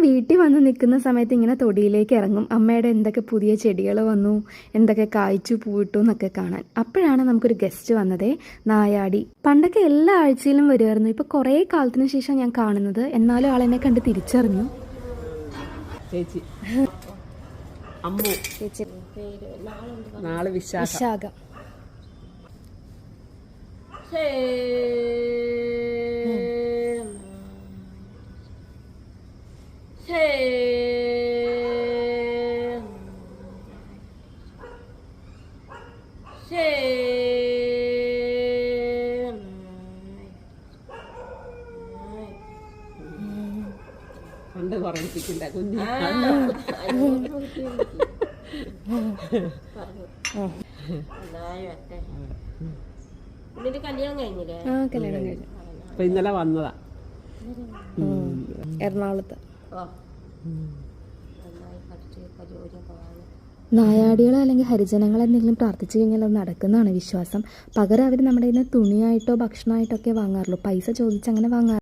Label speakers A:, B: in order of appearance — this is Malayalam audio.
A: വീട്ടിൽ വന്ന് നിൽക്കുന്ന സമയത്ത് ഇങ്ങനെ തൊടിയിലേക്ക് ഇറങ്ങും. അമ്മയുടെ എന്തൊക്കെ പുതിയ ചെടികൾ വന്നു എന്തൊക്കെ കായ്ച്ചു പൂവിട്ടു എന്നൊക്കെ കാണാൻ. അപ്പോഴാണ് നമുക്കൊരു ഗസ്റ്റ് വന്നത് നായാടി. പണ്ടൊക്കെ എല്ലാ ആഴ്ചയിലും വരുമായിരുന്നു. ഇപ്പോൾ കുറേ കാലത്തിന് ശേഷം ഞാൻ കാണുന്നത്. എന്നാലും ആളെന്നെ കണ്ട് തിരിച്ചറിഞ്ഞു.
B: ചേച്ചി. അമ്മു. നാളെ വിശാഖ.
A: വിശാഖം.
B: പണ്ട് പറയിപ്പിക്കില്ല കുഞ്ഞു.
C: കല്യാണം കഴിഞ്ഞില്ലേ?
A: കല്യാണം കഴിഞ്ഞു.
B: ഇന്നലെ വന്നതാ.
A: എറണാകുളത്ത്. നായാടികൾ അല്ലെങ്കിൽ ഹരിജനങ്ങൾ എന്തെങ്കിലും പ്രാർത്ഥിച്ചു കഴിഞ്ഞാൽ അത് നടക്കുന്നതാണ് വിശ്വാസം. പകരം അവർ നമ്മുടെ തുണിയായിട്ടോ ഭക്ഷണമായിട്ടോ ഒക്കെ വാങ്ങാറുള്ളൂ. പൈസ ചോദിച്ച് അങ്ങനെ